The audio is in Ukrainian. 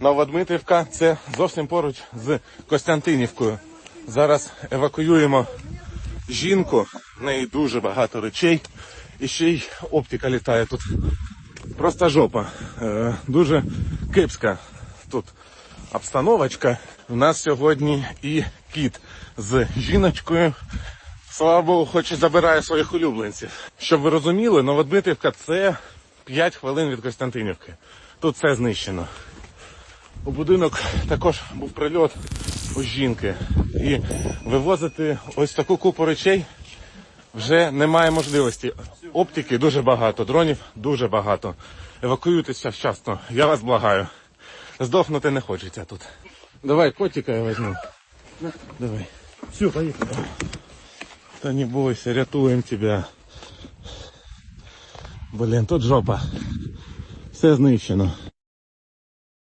Новодмитрівка це зовсім поруч з Костянтинівкою. Зараз евакуюємо жінку, в неї дуже багато речей, і ще й оптика літає тут. Просто жопа. Е, дуже кепська тут обстановочка. У нас сьогодні і кіт з жіночкою. Слава Богу, хоч і забирає своїх улюбленців. Щоб ви розуміли, Новодмитрівка це 5 хвилин від Костянтинівки. Тут все знищено. У будинок також був прильот у жінки. І вивозити ось таку купу речей вже немає можливості. Оптики дуже багато, дронів дуже багато. Евакуюйтеся вчасно, я вас благаю. Здохнути не хочеться тут. Давай котика я візьму. Давай. Все, поехали. Та не бойся, рятуємо тебе. Блін, тут жопа. Все знищено.